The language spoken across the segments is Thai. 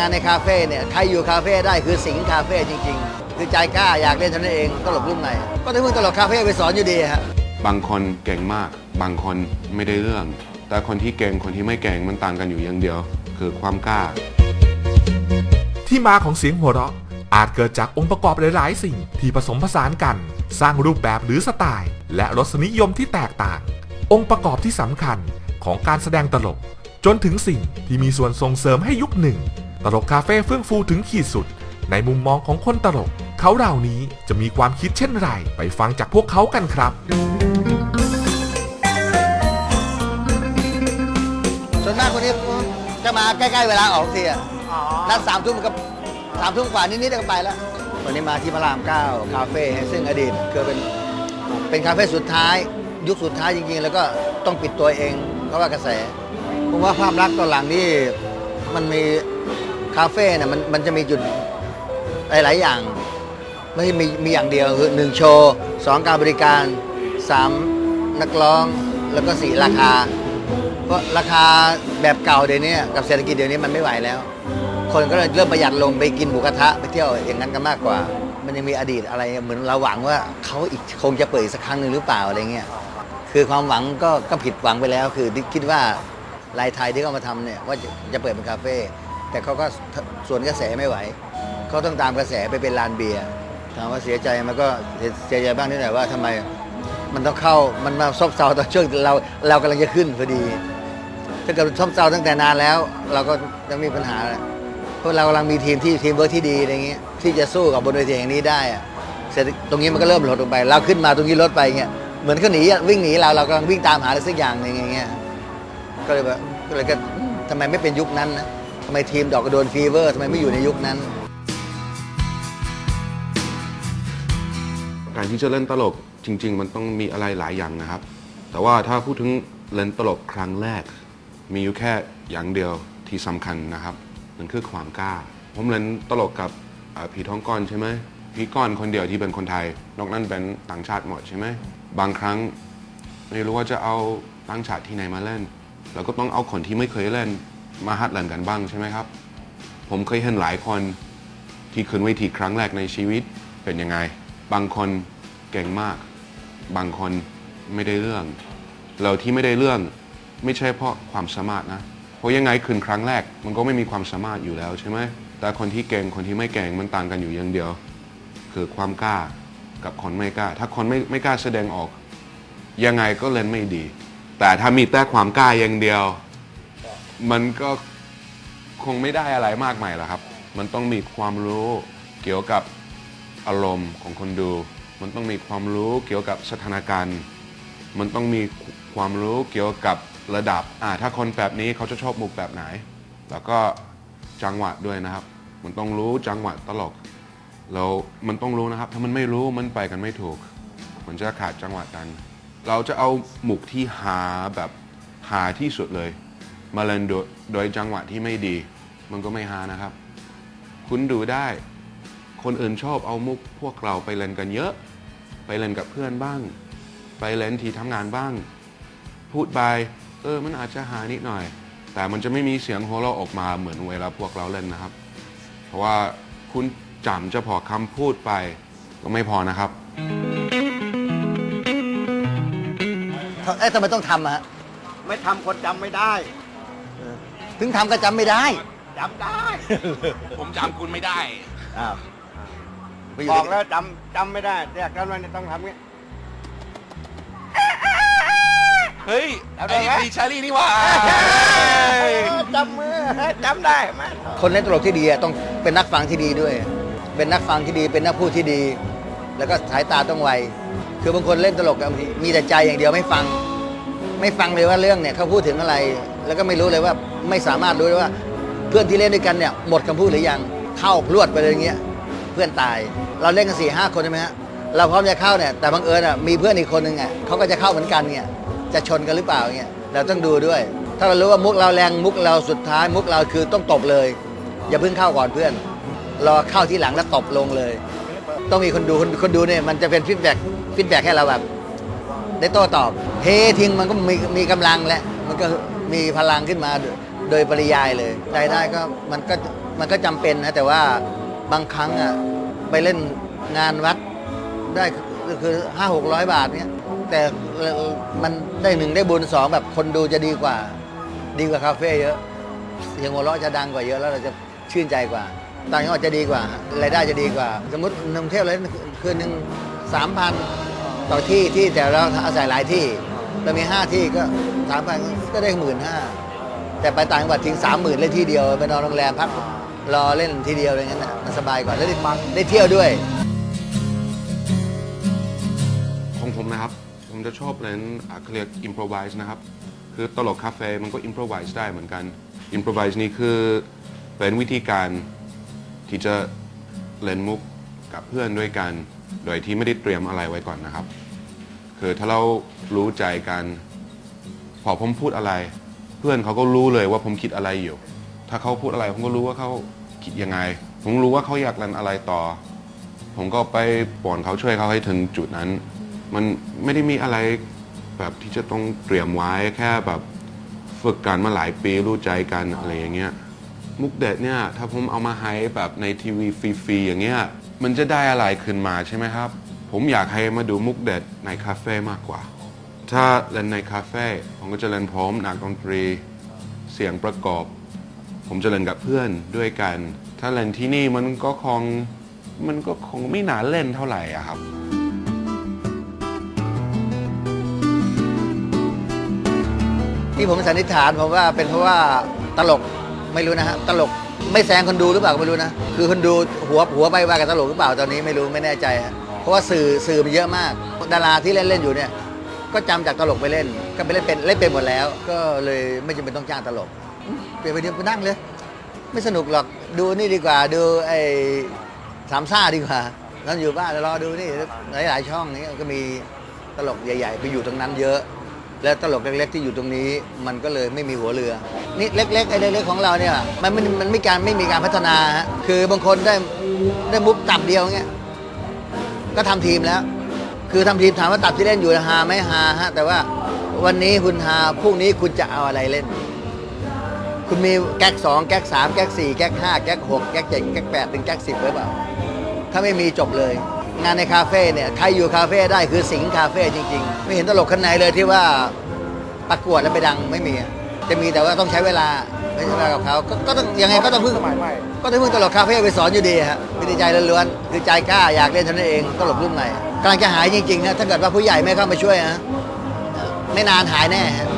งานในคาเฟ่เนี่ยใครอยู่คาเฟ่ได้คือสิงห์คาเฟ่จริง ๆ คือใจกล้าอยากเล่นเท่านั้นเองตลกรุ่นใหม่ก็ต้องพึ่งตลกคาเฟ่ไปสอนอยู่ดีฮะบางคนเก่งมาก บางคนไม่ได้เรื่อง แต่คนที่เก่งคนที่ไม่เก่งมันต่างกันอยู่อย่างเดียว คือความกล้า ที่มาของเสียงหัวเราะ อาจเกิดจากองค์ประกอบหลายๆ สิ่งที่ผสมผสานกัน สร้างรูปแบบหรือสไตล์ และรสนิยมที่แตกต่าง องค์ประกอบที่สำคัญของการแสดงตลก จนถึงสิ่งที่มีส่วนส่งเสริมให้ยุคหนึ่ง ตลกคาเฟ่เฟื่องฟูถึงขีดสุด ในมุมมองของคนตลก เขาเหล่านี้จะมีความคิดเช่นไร ไปฟังจากพวกเขากันครับ ส่วนมากคนนี้จะมาใกล้ๆเวลาออกทีอะนัดสามทุ่มก็สามทุ่มกว่านิดๆก็ไปแล้ว วันนี้มาที่พระรามเก้าคาเฟ่ซึ่งอดีตเคือเป็นเป็นคาเฟ่สุดท้ายยุคสุดท้ายจริงๆ แล้วก็ต้องปิดตัวเองเพราะว่ากระแสผมว่าภาพลักษณ์ตอนหลังนี่ มันมีคาเฟ่เนี่ยมันมันจะมีจุดหลาย ๆ อย่าง ไม่ใช่มีมีอย่างเดียวคือหนึ่งโชว์สองการบริการสามนักร้องแล้วก็สี่ราคา เพราะราคาแบบเก่าเดี๋ยวนี้กับเศรษฐกิจเดี๋ยวนี้มันไม่ไหวแล้ว คนก็เลยเริ่มประหยัดลงไปกินหมูกระทะไปเที่ยวอย่างนั้นกันมากกว่า มันยังมีอดีตอะไรเหมือนเราหวังว่าเขาอีกคงจะเปิดอีกสักครั้งหนึ่งหรือเปล่าอะไรเงี้ยคือความหวังก็ก็ผิดหวังไปแล้ว คือคิดว่า ลายไทยที่เขามาทำเนี่ยว่าจะจะเปิดเป็นคาเฟ่แต่เขาก็ส่วนกระแสไม่ไหวเขาต้องตามกระแสไปเป็นลานเบียร์ถามว่าเสียใจมันก็เสียใจบ้างนิดหน่อยว่าทำไมมันต้องเข้ามันมาซบเซาตอนช่วงเราเรากำลังจะขึ้นพอดีถ้าเกิดซบเซาตั้งแต่นานแล้ว เราก็จะมีปัญหาเพราะเรากำลังมีทีมที่ทีมเวิร์กที่ดีอะไรเงี้ยที่จะสู้กับบนเวทีอย่างนี้ได้เสร็จตรงนี้มันก็เริ่มลดลงไป เราขึ้นมาตรงนี้ลดไปเงี้ยเหมือนเขาหนีวิ่งหนีเราเรากำลังวิ่งตามหาอะไรสักอย่างหนึงอย่างเงี้ย ก็เลยแบบก็เลยก็ทำไมไม่เป็นยุคนั้นนะทำไมทีมดอกกระโดนฟีเวอร์ทำไมไม่อยู่ในยุคนั้น การที่จะเล่นตลกจริง ๆ มันต้องมีอะไรหลายอย่างนะครับ แต่ว่าถ้าพูดถึงเล่นตลกครั้งแรก มีอยู่แค่อย่างเดียวที่สำคัญนะครับมันคือความกล้า ผมเล่นตลกกับเอ่อผีท้องก้อนใช่ไหมผีก้อนคนเดียวที่เป็นคนไทย นอกนั้นเป็นต่างชาติหมดใช่ไหมบางครั้ง ไม่รู้ว่าจะเอาต่างชาติที่ไหนมาเล่น เราก็ต้องเอาคนที่ไม่เคยเล่นมาหัดเล่นกันบ้างใช่ไหมครับ ผมเคยเห็นหลายคนที่ขึ้นเวทีครั้งแรกในชีวิตเป็นยังไง บางคนเก่งมาก บางคนไม่ได้เรื่อง เราที่ไม่ได้เรื่องไม่ใช่เพราะความสามารถนะ เพราะยังไงขึ้นครั้งแรกมันก็ไม่มีความสามารถอยู่แล้วใช่ไหม แต่คนที่เก่งคนที่ไม่เก่งมันต่างกันอยู่อย่างเดียว คือความกล้ากับคนไม่กล้า ถ้าคนไม่ไม่กล้าแสดงออก ยังไงก็เล่นไม่ดี แต่ถ้ามีแต่ความกล้าอย่างเดียว มันก็คงไม่ได้อะไรมากมายหรอกครับ มันต้องมีความรู้เกี่ยวกับอารมณ์ของคนดู มันต้องมีความรู้เกี่ยวกับสถานการณ์ มันต้องมีความรู้เกี่ยวกับระดับอ่าถ้าคนแบบนี้เขาจะชอบมุกแบบไหน แล้วก็จังหวะด้วยนะครับ มันต้องรู้จังหวะตลกเรามันต้องรู้นะครับ ถ้ามันไม่รู้มันไปกันไม่ถูก มันจะขาดจังหวะกัน เราจะเอาหมุกที่หาแบบหาที่สุดเลย มาเล่นโดยโดยจังหวะที่ไม่ดี มันก็ไม่หานะครับ คุณดูได้ คนอื่นชอบเอามุกพวกเราไปเล่นกันเยอะ ไปเล่นกับเพื่อนบ้าง ไปเล่นที่ทำงานบ้าง พูดไปเออมันอาจจะหานิดหน่อย แต่มันจะไม่มีเสียงหัวเราะออกมาเหมือนเวลาพวกเราเล่นนะครับ เพราะว่าคุณจำเฉพาะคำพูดไปก็ไม่พอนะครับ เอ๊ะทำไมต้องทำอะฮะไม่ทำคนจำไม่ได้ถึงทำก็จำไม่ได้จำได้ผมจำคุณไม่ได้ อ้าวไปยู่บอกในแล้วจำจำไม่ได้แต่อยากจำมันต้องทำงี้เฮ้ยเอาได้ไอ้ไหมตีชาลีนี่หว่าจำมือจำได้ไหมคนเล่นตลกที่ดีอะต้องเป็นนักฟังที่ดีด้วย เป็นนักฟังที่ดี เป็นนักพูดที่ดี แล้วก็สายตาต้องไว คือบางคนเล่นตลกบางทีมีแต่ใจอย่างเดียวไม่ฟัง ไม่ฟังเลยว่าเรื่องเนี่ยเขาพูดถึงอะไร แล้วก็ไม่รู้เลยว่าไม่สามารถรู้เลยว่า เพื่อนที่เล่นด้วยกันเนี่ยหมดคำพูดหรือยังเข้าพรวดไปเลยอย่างเงี้ยเพื่อนตาย เราเล่นกันสี่ห้าคนใช่ไหมฮะเราพร้อมจะเข้าเนี่ยแต่บังเอิญอะมีเพื่อนอีกคนหนึ่งอะเขาก็จะเข้าเหมือนกันเนี่ยจะชนกันหรือเปล่าเงี้ยเราต้องดูด้วย ถ้าเรารู้ว่ามุกเราแรงมุกเราสุดท้าย มุกเราคือต้องตบเลย อย่าเพิ่งเข้าก่อนเพื่อนรอเข้าที่หลังแล้วตบลงเลย ต้องมีคนดูคนคนดูเนี่ยมันจะเป็นฟีดแบ็กฟีดแบ็กให้เราแบบ ได้โต้ตอบเฮทิ้งมันก็มีมีกำลังและมันก็มีพลังขึ้นมาโดยโดยปริยายเลยรายได้ก็มันก็มันก็จำเป็นนะแต่ว่าบางครั้งอะไปเล่นงานวัดได้คือห้าหกร้อยบาทเนี้ยแต่มันได้หนึ่งได้บุญสองแบบคนดูจะดีกว่า ดีกว่าคาเฟ่เยอะเสียงหัวเราะจะดังกว่าเยอะแล้วเราจะชื่นใจกว่า ต่างจังหวัดจะดีกว่ารายได้จะดีกว่า สมมติในกรุงเทพเลยคืนหนึ่งสามพันต่อที่ที่แต่เราอาศัยหลายที่เรามีห้าที่ก็สามพันก็ได้หมื่นห้าแต่ไปต่างจังหวัดทิ้งสามหมื่นเล่นที่เดียวไปนอนโรงแรมพักรอเล่นทีเดียวอะไรเงี้ยนะมันสบายกว่าแล้วได้ได้เที่ยวด้วย ของผมนะครับ ผมจะชอบเล่นอะเขาเรียก improvise นะครับ คือตลกคาเฟ่มันก็ improvise ได้เหมือนกัน improvise นี่คือเป็นวิธีการ ที่จะเล่นมุกกับเพื่อนด้วยกัน โดยที่ไม่ได้เตรียมอะไรไว้ก่อนนะครับ คือถ้าเรารู้ใจกันพอผมพูดอะไร เพื่อนเขาก็รู้เลยว่าผมคิดอะไรอยู่ ถ้าเขาพูดอะไรผมก็รู้ว่าเขาคิดยังไง ผมรู้ว่าเขาอยากเล่นอะไรต่อ ผมก็ไปป่อนเขาช่วยเขาให้ถึงจุดนั้น มันไม่ได้มีอะไรแบบที่จะต้องเตรียมไว้แค่แบบฝึกกันมาหลายปีรู้ใจกันอะไรอย่างเงี้ย มุกเด็ดเนี่ยถ้าผมเอามาให้แบบในทีวีฟรีๆอย่างเงี้ยมันจะได้อะไรขึ้นมาใช่ไหมครับ ผมอยากให้มาดูมุกเด็ดในคาเฟ่มากกว่า ถ้าเล่นในคาเฟ่ผมก็จะเล่นพร้อมนักดนตรี เสียงประกอบ ผมจะเล่นกับเพื่อนด้วยกัน ถ้าเล่นที่นี่มันก็คงมันก็คงไม่น่าเล่นเท่าไหร่อะครับที่ผมสันนิษฐานผมว่าเป็นเพราะว่าตลก ไม่รู้นะฮะตลกไม่แซงคนดูหรือเปล่าก็ไม่รู้นะ คือคนดูหัวหัวไปว่ากับตลกหรือเปล่าตอนนี้ไม่รู้ไม่แน่ใจฮะเพราะว่าสื่อสื่อมันเยอะมาก ดาราที่เล่นเล่นอยู่เนี่ย ก็จำจากตลกไปเล่น ก็ไปเล่นเป็นเล่นเป็นหมดแล้ว ก็เลยไม่จำเป็นต้องจ้างตลกเปลี่ยนไปเดียวไปนั่งเลย ไม่สนุกหรอกดูนี่ดีกว่าดูไอ้สามซ่าดีกว่าเราอยู่บ้านรอดูนี่หลายๆช่องนี้ก็มีตลกใหญ่ ๆ ไปอยู่ตรงนั้นเยอะ แล้วตลกเล็ก ๆ ที่อยู่ตรงนี้ มันก็เลยไม่มีหัวเรือ นี่เล็กๆไอ้เล็กๆของเราเนี่ยมันมันมันไม่การไม่มีการพัฒนาฮะคือบางคนได้ได้มุกตับเดียวเงี้ยก็ทำทีมแล้ว คือทำทีมถามว่าตับที่เล่นอยู่ฮาไหมฮาฮะแต่ว่าวันนี้คุณฮาพรุ่งนี้คุณจะเอาอะไรเล่น คุณมีแก๊กสองแก๊กสามแก๊กสี่แก๊กห้าแก๊กหกแก๊กเจ็ดแก๊กแปดถึงแก๊กสิบหรือเปล่าถ้าไม่มีจบเลย งานในคาเฟ่เนี่ยใครอยู่คาเฟ่ได้คือสิงห์คาเฟ่จริง ๆ ไม่เห็นตลกคนไหนเลยที่ว่าประกวดแล้วไปดังไม่มีอะจะมีแต่ว่าต้องใช้เวลาไม่ใช่เวลากับเขาก็ก็ต้องยังไงก็ต้องพึ่งสมัยใหม่ ก็ต้องพึ่งตลกคาเฟ่ไปสอนอยู่ดีฮะวิธีใจล้วนๆคือใจกล้าอยากเล่นเท่านั้นเองตลกรุ่นใหม่กำลังจะหายจริงๆนะถ้าเกิดว่าผู้ใหญ่ไม่เข้ามาช่วยนะไม่นานหายแน่ฮะ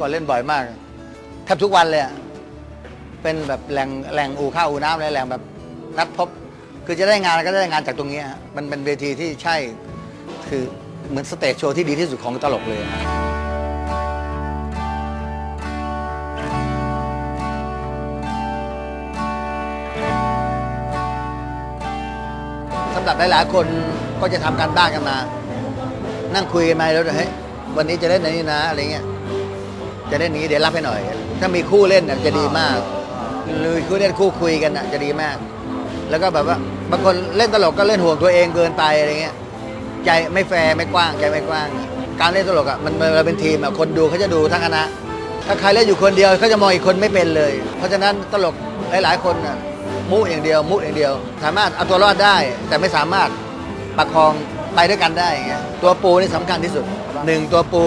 ก่อนเล่นบ่อยมากแทบทุกวันเลยอะเป็นแบบแหล่งแหล่งอู่ข้าวอู่น้ำเลยแหล่งแบบนัดพบ คือจะได้งานก็ได้งานจากตรงนี้ฮะมันเป็นเวทีที่ใช่คือเหมือนสเตจโชว์ที่ดีที่สุดของตลกเลยฮะสำหรับหลาย ๆ คนก็จะทำการบ้านกันมา นั่งคุยกันมาแล้วเฮ้ยวันนี้จะเล่นอันนี้นะอะไรเงี้ย จะเล่นนี้เดี๋ยวรับให้หน่อย ถ้ามีคู่เล่นน่ะจะดีมากหรือคู่เล่นคู่คุยกันน่ะจะดีมาก แล้วก็แบบว่าบางคนเล่นตลกก็เล่นห่วงตัวเองเกินไปอะไรเงี้ยใจไม่แฟร์ไม่กว้างใจไม่กว้าง การเล่นตลกอะมันเราเป็นทีมอะคนดูเขาจะดูทั้งคณะ ถ้าใครเล่นอยู่คนเดียวเขาจะมองอีกคนไม่เป็นเลย เพราะฉะนั้นตลกหลายๆคนน่ะมุอย่างเดียว มุอย่างเดียว สามารถเอาตัวรอดได้ แต่ไม่สามารถประคองไปด้วยกันได้อย่างเงี้ยตัวปูนี่สำคัญที่สุดหนึ่งตัวปู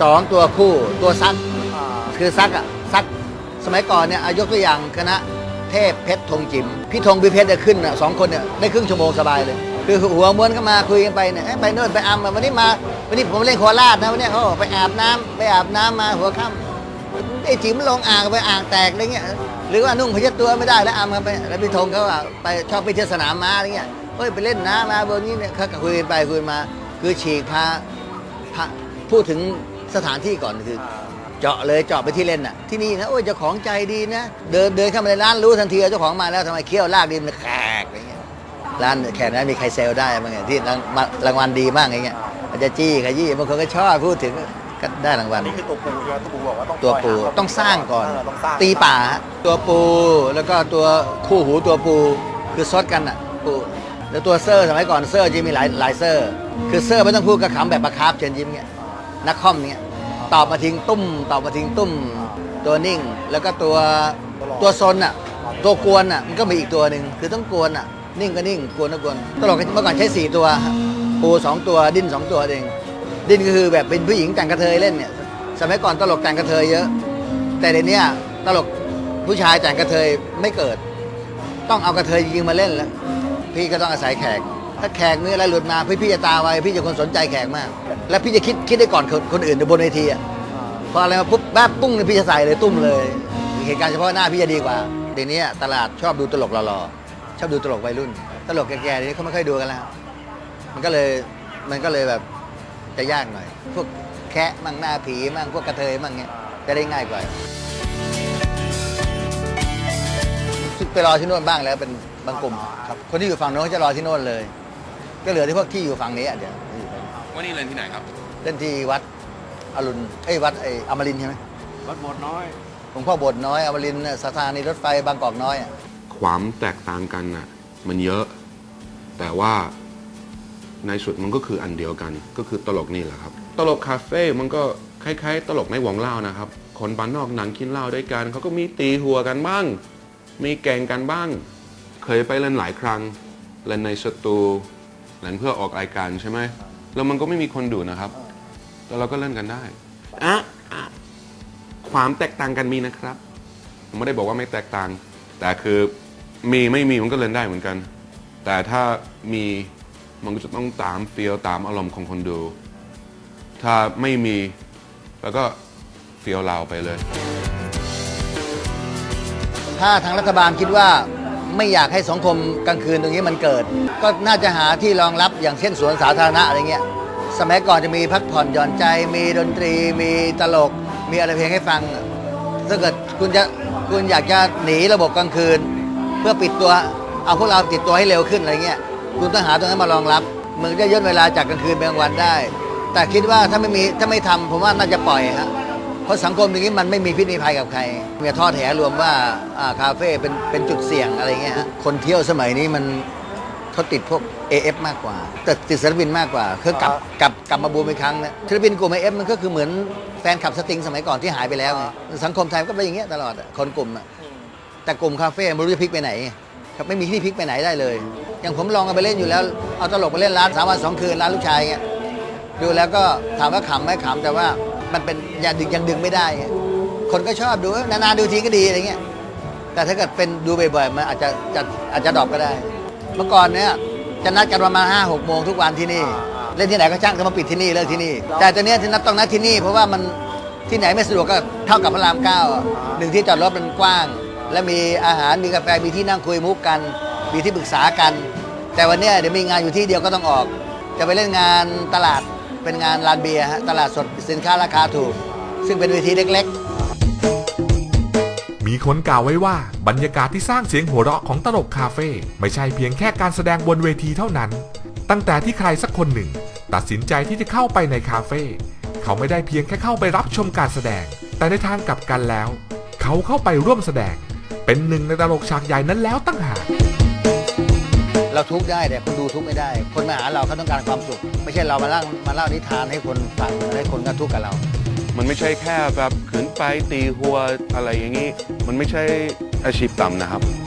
สองตัวคู่ตัวซักคือซักอะซักสมัยก่อนเนี่ยอะยกตัวอย่างคณะเทพเพชรธงจิมพี่ธงพี่เพชรเนี่ยขึ้นอะสองคนเนี่ยได้ครึ่งชั่วโมงสบายเลย คือหัวม้วนก็มาคุยกันไปเนี่ยเอ้ยไปโน่นไปอัมวันนี้มาวันนี้ผมเล่นโคราชนะวันนี้เขาบอกไปอาบน้ำไปอาบน้ำมาหัวค่ำไอ้จิ๋มลงอ่างไปอ่างแตกอะไรเงี้ยหรือว่านุ่งผ้าเช็ดตัวไม่ได้แล้วอัมกันไปแล้วพี่ธงเขาอะไปชอบไปเที่ยวสนามม้าอะไรเงี้ยเฮ้ยไปเล่นน้ำมาบนนี้เนี่ยเขาก็คุยกันไปคุยมา คือฉีกพาพาพูดถึง สถานที่ก่อนคือ เจาะเลยเจาะไปที่เล่นน่ะที่นี่นะโอ้ยเจ้าของใจดีนะ เดินเดินเข้ามาในร้านรู้ทันทีว่าเจ้าของมาแล้วทำไมเคี้ยวลากดินแขกอะไรเงี้ยร้านแขกนั้นมีใครเซลได้บ้างไงที่รางวัลรางวัลดีมากอย่างเงี้ยอาจจะจี้ขยี้บางคนก็ชอบพูดถึงก็ได้รางวัลนี่คือตัวปูใช่ไหมตัวปูบอกว่าต้องตัวปูปล่ยหาต้องสร้างก่อนเต้องสร้างตีป่าฮะตัวปูแล้วก็ตัวคู่หูตัวปูคือซดกันอะปูแล้วตัวเซอร์สมัยก่อนเซอร์จะมีหลายหลายเซอร์ คือเซอร์ไม่ต้องพูดกระขำแบบประคับเชิญยิ้มเงี้ย นักคอมเงี้ยตอบมาทิ้งตุ้มตอบมาทิ้งตุ้ม ตัวนิ่ง แล้วก็ตัวตัวซนอะตัวกวนอะมันก็มีอีกตัวหนึ่งคือต้องกวนอะนิ่งก็นิ่งกวนก็กวนตลกเมื่อก่อนใช้สี่ตัวฮะปูสองตัวดิ้นสองตัวเอง ดิ้นก็คือแบบเป็นผู้หญิงแต่งกระเทยเล่นเนี่ยสมัยก่อนตลกแต่งกระเทยเยอะ แต่เดี๋ยวนี้ตลกผู้ชายแต่งกระเทยไม่เกิด ต้องเอากระเทยจริงๆมาเล่นแล้ว พี่ก็ต้องอาศัยแขก ถ้าแขกมีอะไรหลุดมาพี่พี่จะตาไวพี่จะคนสนใจแขกมาก และพี่จะคิดคิดได้ก่อนคนคนอื่นบนเวทีอะพออะไรมาปุ๊บแป๊บปุ้งเนี่ยพี่จะใส่เลยตุ้มเลยเหตุการณ์เฉพาะหน้าพี่จะดีกว่าเดี๋ยวนี้ตลาดชอบดูตลกหล่อๆชอบดูตลกวัยรุ่น ตลกแก่ๆเดี๋ยวนี้เขาไม่ค่อยดูกันแล้วมันก็เลยมันก็เลยแบบจะยากหน่อย พวกแคะมั่งหน้าผีมั่งพวกกระเทยมั่งเงี้ยจะได้ง่ายกว่าไปรอที่โน่นบ้างแล้วเป็นบางกลุ่มครับคนที่อยู่ฝั่งโน้นเขาจะรอที่โน่นเลย ก็เหลือที่พวกที่อยู่ฝั่งนี้อะเดี๋ยววันนี้เล่นที่ไหนครับ เล่นที่วัดอรุณเอ้ยวัดไอ้อมรินทร์ใช่ไหมวัดโบสถ์น้อยหลวงพ่อโบสถ์น้อยอมรินทร์น่ะสถานีรถไฟบางกอกน้อยอะความแตกต่างกันน่ะมันเยอะ แต่ว่าในสุดมันก็คืออันเดียวกัน ก็คือตลกนี่แหละครับ ตลกคาเฟ่ มันก็คล้ายๆ ตลกในวงเล่านะครับ คนบ้านนอกหนังกินเหล้าด้วยกัน เขาก็มีตีหัวกันบ้าง มีแกล้งกันบ้าง เคยไปเล่นหลายครั้ง เล่นในสตู เล่นเพื่อออกรายการใช่ไหมแล้วมันก็ไม่มีคนดูนะครับ แล้วเราก็เล่นกันได้อะอะความแตกต่างกันมีนะครับผมไม่ได้บอกว่าไม่แตกต่าง แต่คือมีไม่มีมันก็เล่นได้เหมือนกัน แต่ถ้ามีมันก็จะต้องตามเฟีลตามอารมณ์ของคนดู ถ้าไม่มีแล้วก็เฟีลเราไปเลย ถ้าทางรัฐบาลคิดว่า ไม่อยากให้สังคมกลางคืนตรงนี้มันเกิด ก็น่าจะหาที่รองรับอย่างเช่นสวนสาธารณะอะไรเงี้ยสมัยก่อนจะมีพักผ่อนหย่อนใจ มีดนตรี มีตลก มีอะไรเพลงให้ฟังถ้าเกิดคุณจะคุณอยากจะหนีระบบกลางคืน เพื่อปิดตัวเอาพวกเราติดตัวให้เร็วขึ้นอะไรเงี้ยคุณต้องหาตรงนั้นมารองรับมึงจะย่นเวลาจากกลางคืนไปกลางวันได้ แต่คิดว่าถ้าไม่มีถ้าไม่ทำผมว่าน่าจะปล่อยฮะ เพราะสังคมอย่างนี้มันไม่มีพิษมีภัยกับใครมีทอดแถรวมว่าคาเฟ่เป็นเป็นจุดเสี่ยงอะไรเงี้ยคนเที่ยวสมัยนี้มันเขาติดพวก AF มากกว่า แต่ติดศิลปินมากกว่าคือกลับกลับกลับมาบูมอีกครั้งนะศิลปินกลุ่ม AF มันก็คือเหมือนแฟนคลับสติงสมัยก่อนที่หายไปแล้วไงสังคมไทยก็เป็นอย่างเงี้ยตลอดคนกลุ่มแต่กลุ่มคาเฟ่ไม่รู้จะพลิกไปไหนครับไม่มีที่พลิกไปไหนได้เลย อย่างผมลองเอาไปเล่นอยู่แล้ว เอาตลกไปเล่นร้านสามวันสองคืนร้านลูกชายเงี้ยดูแล้วก็ถามว่าขำไหมขำแต่ว่า มันเป็นยังดึงยังดึงไม่ได้ไงคนก็ชอบดูนานๆดูทีก็ดีอะไรเงี้ยแต่ถ้าเกิดเป็นดูบ่อยๆมันอาจจะจะอาจจะดรอปก็ได้ เมื่อก่อนเนี่ยจะนัดกันประมาณห้าหกโมงทุกวันที่นี่ เล่นที่ไหนก็ช่างจะมาปิดที่นี่เลิกที่นี่ แต่ตอนเนี้ยที่นัดต้องนัดที่นี่ เพราะว่ามันที่ไหนไม่สะดวกก็เท่ากับพระรามเก้าอะหนึ่งที่จอดรถมันกว้าง และมีอาหารมีกาแฟมีที่นั่งคุยมุกกัน มีที่ปรึกษากัน แต่วันเนี้ยเดี๋ยวมีงานอยู่ที่เดียวก็ต้องออก จะไปเล่นงานตลาด เป็นงานลานเบียร์ฮะตลาดสดสินค้าราคาถูก ซึ่งเป็นเวทีเล็กๆมีคนกล่าวไว้ว่าบรรยากาศที่สร้างเสียงหัวเราะของตลกคาเฟ่ไม่ใช่เพียงแค่การแสดงบนเวทีเท่านั้น ตั้งแต่ที่ใครสักคนหนึ่ง ตัดสินใจที่จะเข้าไปในคาเฟ่เขาไม่ได้เพียงแค่เข้าไปรับชมการแสดง แต่ในทางกลับกันแล้ว เขาเข้าไปร่วมแสดง เป็นหนึ่งในตลกฉากใหญ่นั้นแล้วตั้งหาก เราทุกข์ได้แต่คนดูทุกข์ไม่ได้ คนมาหาเราเขาต้องการความสุข ไม่ใช่เรามาเล่ามาเล่านิทานให้คนฟังให้คนก็ทุกข์กับเรา มันไม่ใช่แค่แบบขืนไปตีหัวอะไรอย่างนี้ มันไม่ใช่อาชีพต่ำนะครับ